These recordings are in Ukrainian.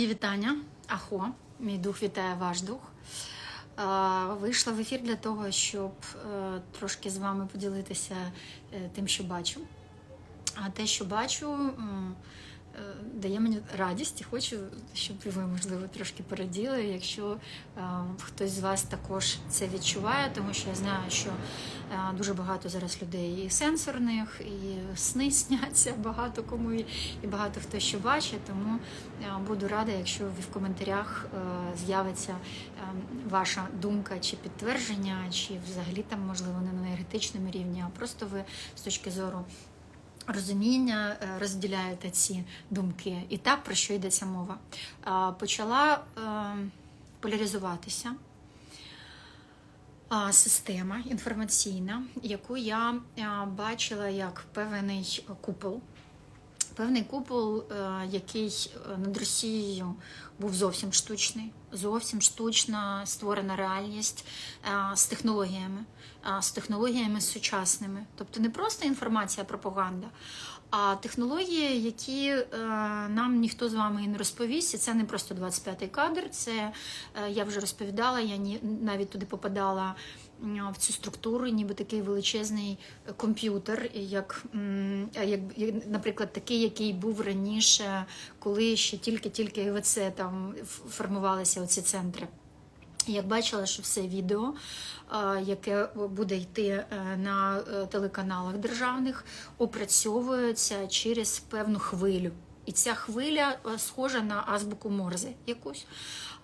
Вітання, Ахо, мій дух вітає ваш дух. Е, Вийшла в ефір для того, щоб е, трошки з вами поділитися е, тим, що бачу. А те, що бачу, дає мені радість і хочу, щоб ви, можливо, трошки пораділи, якщо е, хтось з вас також це відчуває, тому що я знаю, що е, дуже багато зараз людей і сенсорних, і сни сняться багато кому, і багато хто що бачить. Тому е, буду рада, якщо в коментарях е, з'явиться е, ваша думка чи підтвердження, чи взагалі там, можливо, не на енергетичному рівні, а просто ви з точки зору розуміння е, розділяєте ці думки. І так про що йдеться мова. Почала е, поляризуватися система інформаційна, яку я бачила як певний купол. Певний купол, е, який е, над Росією був зовсім штучний, зовсім штучна створена реальність е, з технологіями, з технологіями сучасними. Тобто не просто інформація, пропаганда, а технології, які нам ніхто з вами і не розповість. І це не просто 25-й кадр. Це я вже розповідала, я навіть туди попадала в цю структуру, ніби такий величезний комп'ютер, як, як, наприклад, такий, який був раніше, коли ще тільки-тільки ІВЦ там формувалися оці центри. Як бачила, що все відео, е, яке буде йти е, на е, телеканалах державних, опрацьовується через певну хвилю. І ця хвиля е, схожа на азбуку Морзе якусь.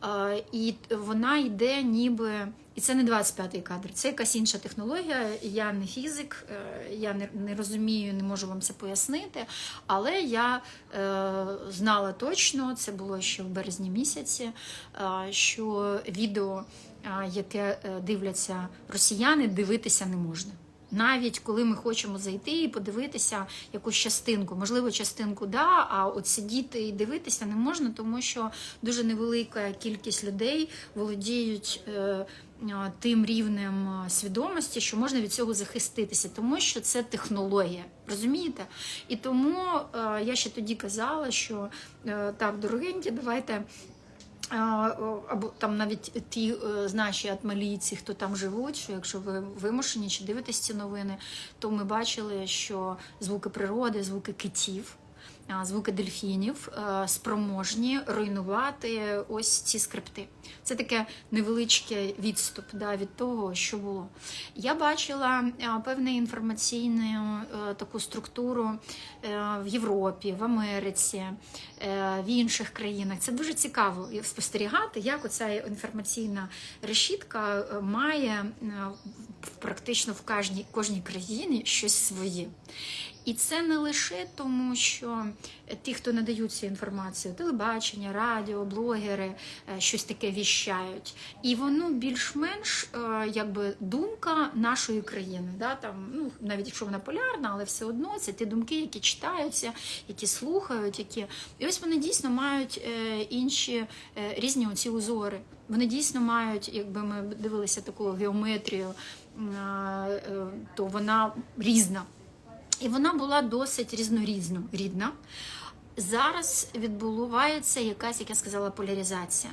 Е, І вона йде ніби. І це не 25-й кадр, це якась інша технологія. Я не фізик, е, я не, розумію, не можу вам це пояснити. Але я знала точно, це було ще в березні місяці, що відео, яке дивляться росіяни, дивитися не можна. Навіть коли ми хочемо зайти і подивитися якусь частинку, можливо, частинку да, а от сидіти і дивитися не можна, тому що дуже невелика кількість людей володіють е, тим рівнем свідомості, що можна від цього захиститися, тому що це технологія. Розумієте? І тому е, я ще тоді казала, що е, так, дорогенькі, давайте. Або там навіть ті е, наші атмалійці, хто там живуть, що якщо ви вимушені чи дивитесь ці новини, то ми бачили, що звуки природи, звуки китів, звуки дельфінів е, спроможні руйнувати ось ці скрипти. Це таке невеличке відступ да, від того, що було. Я бачила е, певну інформаційну е, таку структуру в Європі, в Америці, в інших країнах. Це дуже цікаво спостерігати, як оця інформаційна решітка має практично в кожній, кожній країні щось своє. І це не лише тому, що ті, хто надають цю інформацію, телебачення, радіо, блогери, е, щось таке віщають. І воно більш-менш е, якби думка нашої країни. Да? Там, ну, навіть якщо вона полярна, але все одно це ті думки, які читаються, які слухають, які. І ось вони дійсно мають е, інші е, різні оці узори. Вони дійсно мають, якби ми дивилися таку геометрію, е, е, то вона різна. І вона була досить різнорідна. рідна. Зараз відбувається якась, як я сказала, поляризація.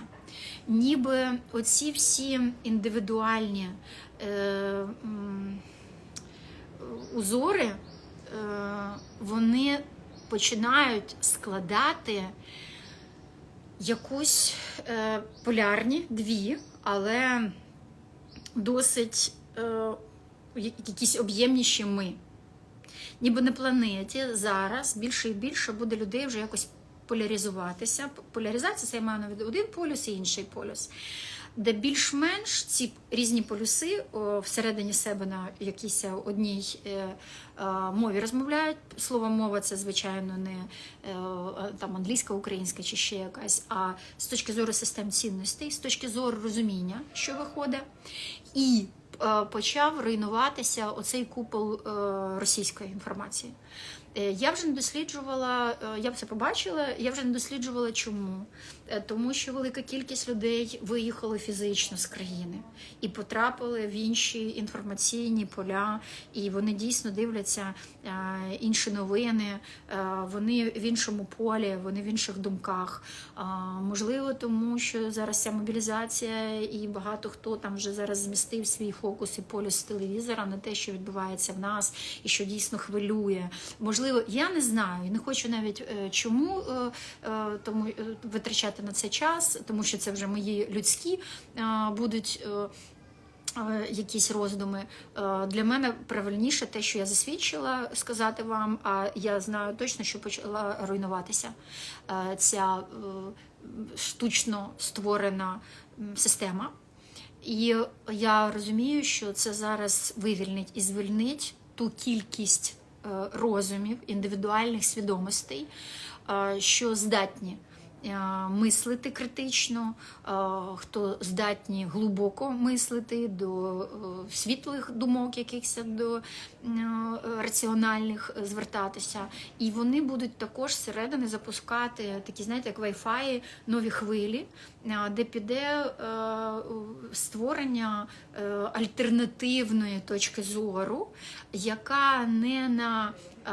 Ніби оці всі індивідуальні е, узори, е, вони починають складати якусь е, полярні дві, але досить е, якісь об'ємніші ми ніби на планеті зараз більше і більше буде людей вже якось поляризуватися. Поляризація це я маю на увазі один полюс і інший полюс. Де більш-менш ці різні полюси о, всередині себе на якійсь одній е, е, мові розмовляють. Слово мова це, звичайно, не е, там англійська, українська чи ще якась, а з точки зору систем цінностей, з точки зору розуміння, що виходить. І е, почав руйнуватися оцей купол е, російської інформації. Е, Я вже не досліджувала, е, я б це побачила, я вже не досліджувала чому. Е, Тому що велика кількість людей виїхали фізично з країни і потрапили в інші інформаційні поля, і вони дійсно дивляться е, інші новини, е, вони в іншому полі, вони в інших думках. Можливо, тому що зараз ця мобілізація, і багато хто там вже зараз змістив свій фокус і полюс телевізора на те, що відбувається в нас, і що дійсно хвилює. Можливо, я не знаю, не хочу навіть е, чому е, е, тому витрачати на це час, тому що це вже мої людські будуть. Якісь роздуми для мене правильніше те, що я засвідчила, сказати вам. А я знаю точно, що почала руйнуватися ця штучно створена система. І я розумію, що це зараз вивільнить і звільнить ту кількість е, розумів, індивідуальних свідомостей, е, що здатні мислити критично, е, хто здатні глибоко мислити до е, світлих думок, якихось до е, раціональних е, звертатися. І вони будуть також зсередини запускати такі, знаєте, як Wi-Fi, нові хвилі, е, де піде е, створення е, альтернативної точки зору, яка не на е,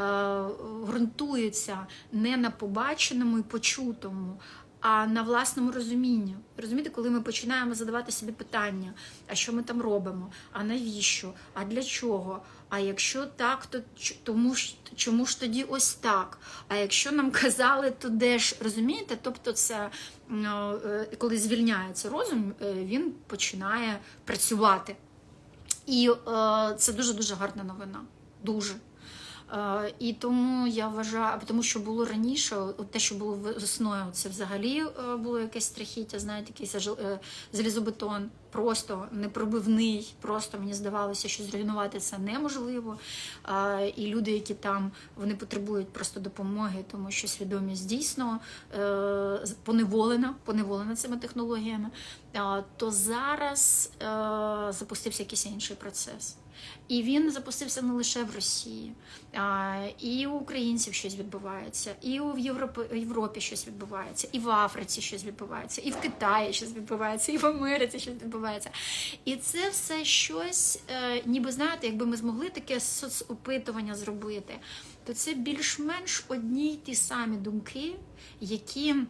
ґрунтується не на побаченому і почутому, а на власному розумінні. Розумієте, коли ми починаємо задавати собі питання, а що ми там робимо, а навіщо, а для чого? А якщо так, то тому ж чому ж тоді ось так? А якщо нам казали, то де ж розумієте? Тобто, це е, коли звільняється розум, е, він починає працювати. І е, це дуже дуже гарна новина. Дуже. Е, і тому я вважаю, тому що було раніше, те, що було весною, це взагалі е, було якесь страхіття, знаєте, якийсь е, залізобетон, просто непробивний. Просто мені здавалося, що зруйнувати це неможливо. І люди, які там, вони потребують просто допомоги, тому що свідомість дійсно поневолена, поневолена цими технологіями. То зараз запустився якийсь інший процес. І він запустився не лише в Росії, а, і у українців щось відбувається, і у Європі, Європі щось відбувається, і в Африці щось відбувається, і в Китаї щось відбувається, і в Америці щось відбувається. І це все щось, е, ніби знаєте, якби ми змогли таке соцопитування зробити, то це більш-менш одні й ті самі думки, які е,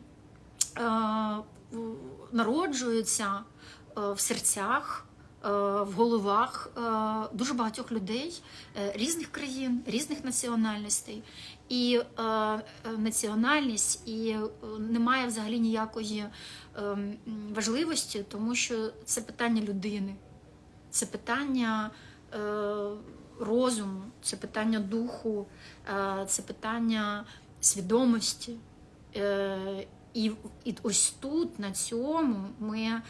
народжуються е, в серцях в головах е, дуже багатьох людей е, різних країн, різних національностей. І е, е, національність і е, немає взагалі ніякої е, важливості, тому що це питання людини, це питання е, розуму, це питання духу, е, це питання свідомості. Е, і, і ось тут, на цьому, ми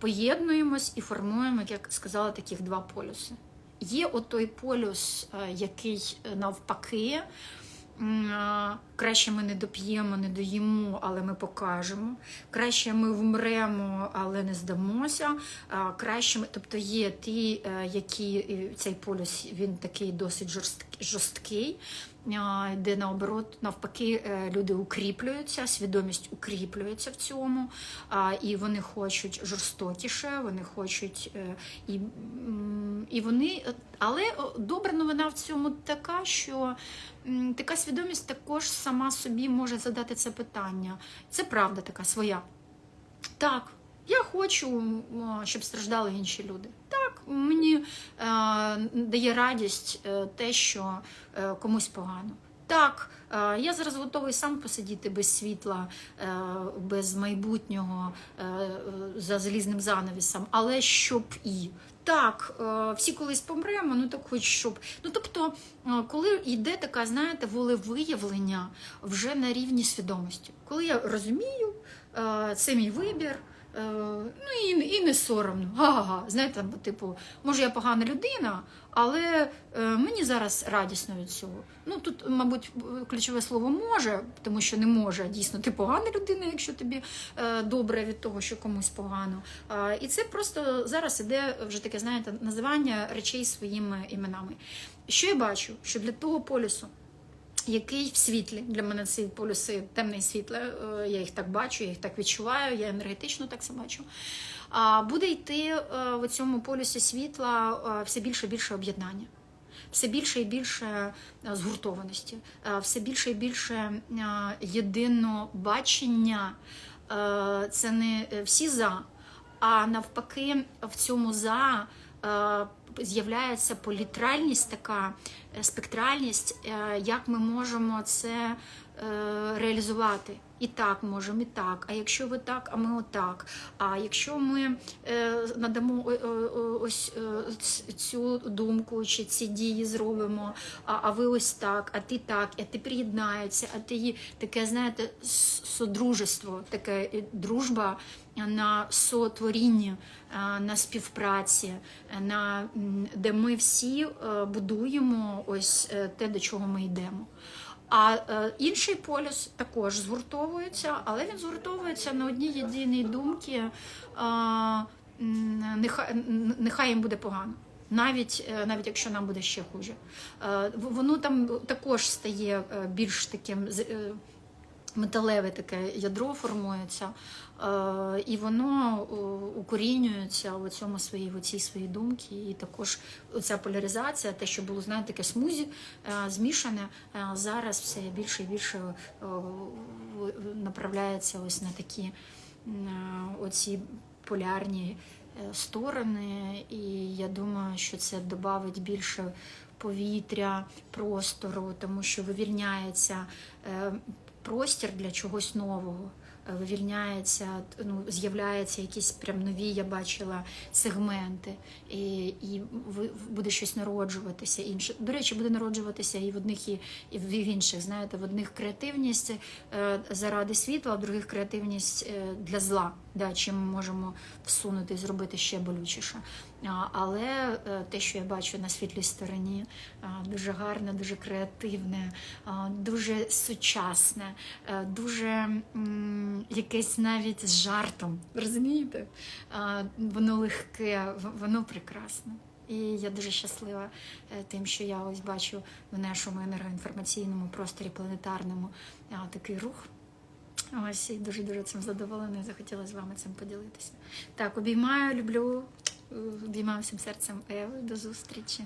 поєднуємось і формуємо, як я сказала, таких два полюси. Є отой полюс, е, який е, навпаки. Краще ми не доп'ємо, не доїмо, але ми покажемо. Краще ми вмремо, але не здамося. Краще ми, тобто є ті, е, які е, цей полюс він такий досить жорсткий, де наоборот, навпаки, е, люди укріплюються, свідомість укріплюється в цьому, і вони хочуть жорстокіше, вони хочуть е, і, і вони. Але добра новина в цьому така, що така свідомість також сама собі може задати це питання. Це правда така своя. Так, я хочу, щоб страждали інші люди. Так, мені е, дає радість е, те, що е, комусь погано. Так, я зараз готовий сам посидіти без світла, без майбутнього за залізним занавісом, але щоб і. Так, всі колись помремо, ну так хоч щоб. Ну тобто, коли йде така, знаєте, волевиявлення вже на рівні свідомості, коли я розумію, це мій вибір, ну і, і не соромно. Га-га-га. Знаєте, типу, може, я погана людина, але е, мені зараз радісно від цього. Ну тут, мабуть, ключове слово може, тому що не може. Дійсно, ти погана людина, якщо тобі е, добре від того, що комусь погано. Е, і це просто зараз іде вже таке, знаєте, називання речей своїми іменами. Що я бачу? Що для того полюсу, який в світлі для мене ці полюси темне і світле, е, я їх так бачу, я їх так відчуваю, я енергетично так це бачу. Буде йти е, в цьому полюсі світла е, все більше і більше об'єднання. Все більше і більше згуртованості, все більше і більше єдиного бачення. Це не всі за, а навпаки, в цьому за з'являється політральність, така е, спектральність, е, як ми можемо це е, реалізувати. І так можемо, і так. А якщо ви так, а ми отак. А якщо ми е, надамо е, е, ось цю думку чи ці дії зробимо, а, ви ось так, а ти так, а ти приєднається, а ти таке, знаєте, содружество, таке дружба на сотворінні, на співпраці, на, де ми всі будуємо ось те, до чого ми йдемо. А е, інший полюс також згуртовується, але він згуртовується на одній єдиній думці. Е, нехай, нехай їм буде погано. Навіть, е, навіть якщо нам буде ще хуже. Воно там також стає більш таким металеве таке ядро формується, е, і воно укорінюється у цьому своїй, у цій своїй думці. І також ця поляризація, те, що було знаєте, таке смузі е, змішане, е, зараз все більше і більше е, направляється ось на такі е, оці полярні е, сторони. І я думаю, що це додавить більше повітря, простору, тому що вивільняється е, простір для чогось нового. е, Вивільняється, ну, з'являються якісь прям нові, я бачила сегменти, і, і буде щось народжуватися інше. До речі, буде народжуватися і в одних, і, і в інших. Знаєте, в одних креативність е, заради світла, а в других креативність е, для зла, да, чим ми можемо всунути зробити ще болючіше. Але е, те, що я бачу на світлій стороні, дуже гарне, дуже креативне, дуже сучасне, е, дуже якесь навіть з жартом. Розумієте? Воно легке, воно прекрасне. І я дуже щаслива е, тим, що я ось бачу в нашому енергоінформаційному просторі планетарному такий рух. Ось і дуже дуже цим задоволена захотіла з вами цим поділитися. Так, обіймаю, люблю, е, обіймаю всім серцем Еви. До зустрічі.